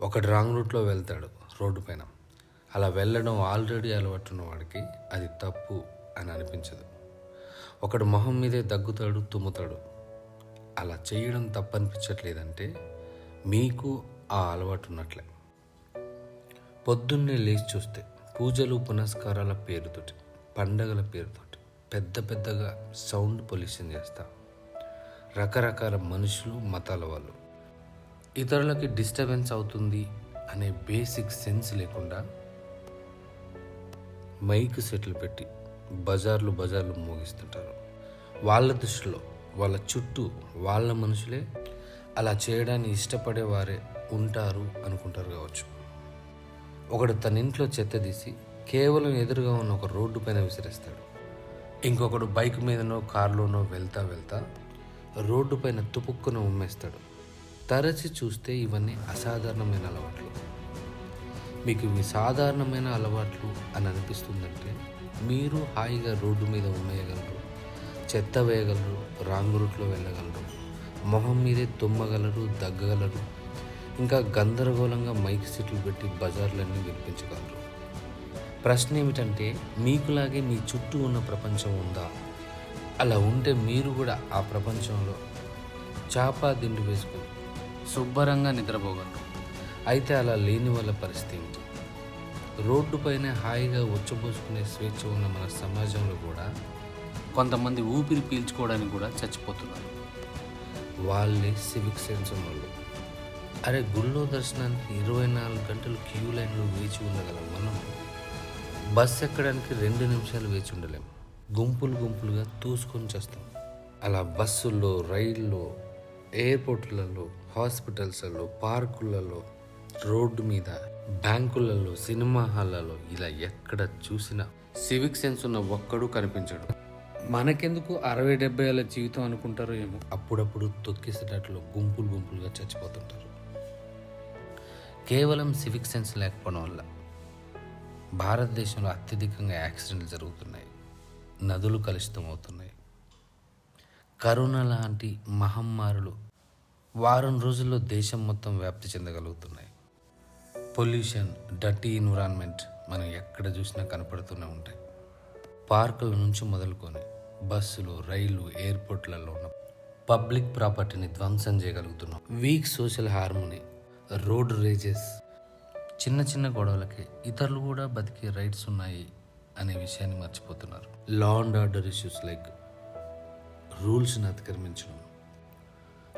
ఒకడు రాంగ్ రూట్లో వెళ్తాడు రోడ్డు పైన. అలా వెళ్ళడం ఆల్రెడీ అలవాటున్న వాడికి అది తప్పు అని అనిపించదు. ఒకడు మొహం మీదే దగ్గుతాడు తుమ్ముతాడు. అలా చేయడం తప్పనిపించట్లేదంటే మీకు ఆ అలవాటు ఉన్నట్లే. పొద్దున్నే లేచి చూస్తే పూజలు పునస్కారాల పేరుతోటి పండగల పేరుతోటి పెద్ద పెద్దగా సౌండ్ పొల్యూషన్ చేస్తా. రకరకాల మనుషులు మతాల వాళ్ళు. ఇతరులకి డిస్టర్బెన్స్ అవుతుంది అనే బేసిక్ సెన్స్ లేకుండా మైక్ సెట్లు పెట్టి బజార్లు బజార్లు మోగిస్తుంటారు. వాళ్ళ దృష్టిలో వాళ్ళ చుట్టూ వాళ్ళ మనుషులే అలా చేయడాన్ని ఇష్టపడే వారే ఉంటారు అనుకుంటారు కావచ్చు. ఒకడు తన ఇంట్లో చెత్త తీసి కేవలం ఎదురుగా ఉన్న ఒక రోడ్డు పైన విసిరేస్తాడు. ఇంకొకడు బైక్ మీదనో కారులోనో వెళ్తా వెళ్తా రోడ్డు పైన తుపుక్కున ఉమ్మేస్తాడు. తరచి చూస్తే ఇవన్నీ అసాధారణమైన అలవాట్లు. మీకు ఇవి సాధారణమైన అలవాట్లు అని అనిపిస్తుందంటే మీరు హాయిగా రోడ్డు మీద ఉమ్మేయగలరు చెత్త వేయగలరు రాంగ్ రూట్లో వెళ్ళగలరు మొహం మీదే తుమ్మగలరు దగ్గగలరు ఇంకా గందరగోళంగా మైక్ సిట్లు పెట్టి బజార్లన్నీ వినిపించగలరు ప్రశ్న ఏమిటంటే మీకులాగే మీ చుట్టూ ఉన్న ప్రపంచం ఉందా? అలా ఉంటే మీరు కూడా ఆ ప్రపంచంలో చాపా దిండు వేసుకుని శుభ్రంగా నిద్రపోగలరు. అయితే అలా లేని వాళ్ళ పరిస్థితి ఏంటి? రోడ్డుపైన హాయిగా ఉచ్చబోసుకునే స్వేచ్ఛ ఉన్న మన సమాజంలో కూడా కొంతమంది ఊపిరి పీల్చుకోవడానికి కూడా చచ్చిపోతున్నారు. వాళ్ళే సివిక్ సెన్స్ వాళ్ళు అరే గుళ్ళో దర్శనానికి ఇరవై నాలుగు గంటలు క్యూ లైన్లో వేచి ఉండగలం మనం? బస్ ఎక్కడానికి రెండు నిమిషాలు వేచి ఉండలేం. గుంపులు గుంపులుగా తూసుకొని చేస్తాం. అలా బస్సుల్లో రైల్లో ఎయిర్పోర్ట్లలో హాస్పిటల్స్లలో పార్కులలో రోడ్డు మీద బ్యాంకులలో సినిమా హాల్లలో ఇలా ఎక్కడ చూసినా సివిక్ సెన్స్ ఉన్న ఒక్కడు కనిపించడు. మనకెందుకు అరవై డెబ్బై ఏళ్ళ జీవితం అనుకుంటారో ఏమో. అప్పుడప్పుడు తొక్కేసేటట్లు గుంపులు గుంపులుగా చచ్చిపోతుంటారు. కేవలం సివిక్ సెన్స్ లేకపోవడం వల్ల భారతదేశంలో అత్యధికంగా యాక్సిడెంట్లు జరుగుతున్నాయి. నదులు కలుషితం అవుతున్నాయి కరోనా లాంటి మహమ్మారులు వారం రోజుల్లో దేశం మొత్తం వ్యాప్తి చెందగలుగుతున్నాయి. పొల్యూషన్ డర్టీ ఎన్విరాన్మెంట్ మనం ఎక్కడ చూసినా కనపడుతూనే ఉంటాయి. పార్కుల నుంచి మొదలుకొని బస్సులు రైళ్ళు ఎయిర్పోర్ట్లలో ఉన్న పబ్లిక్ ప్రాపర్టీని ధ్వంసం చేయగలుగుతున్నాం. Weak social harmony road rages చిన్న చిన్న గొడవలకి ఇతరులు కూడా బతికే రైట్స్ ఉన్నాయి అనే విషయాన్ని మర్చిపోతున్నారు. Law and order issues like రూల్స్ని అతిక్రమించడం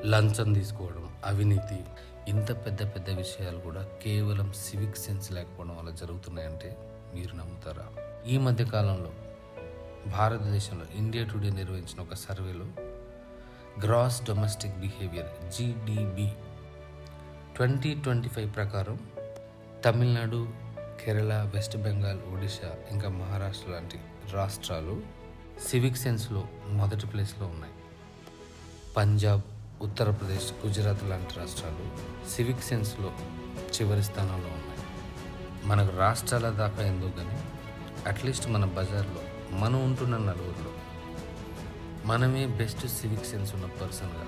లంచం తీసుకోవడం అవినీతి ఇంత పెద్ద పెద్ద విషయాలు కూడా కేవలం సివిక్ సెన్స్ లేకపోవడం వల్ల జరుగుతున్నాయంటే మీరు నమ్ముతారా? ఈ మధ్య కాలంలో భారతదేశంలో ఇండియా టుడే నిర్వహించిన ఒక సర్వేలో gross domestic behaviour GDB twenty twenty five ప్రకారం తమిళనాడు కేరళ వెస్ట్ బెంగాల్ ఒడిశా ఇంకా మహారాష్ట్ర లాంటి రాష్ట్రాలు సివిక్ సెన్స్లో మొదటి ప్లేస్లో ఉన్నాయి. పంజాబ్ ఉత్తరప్రదేశ్ గుజరాత్ లాంటి రాష్ట్రాలు సివిక్ సెన్స్లో చివరి స్థానంలో ఉన్నాయి. మనకు రాష్ట్రాల దాకా ఎందుకు కానీ అట్లీస్ట్ మన బజార్లో మనం ఉంటున్న నలుగురిలో మనమే బెస్ట్ సివిక్ సెన్స్ ఉన్న పర్సన్గా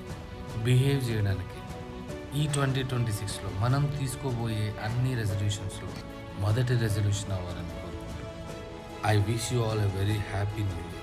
బిహేవ్ చేయడానికి ఈ ట్వంటీ ట్వంటీ సిక్స్లో మనం తీసుకోబోయే అన్ని రెజల్యూషన్స్లో మొదటి రెజల్యూషన్ అవ్వాలని కోరుకుంటున్నాను I wish you all a very happy new year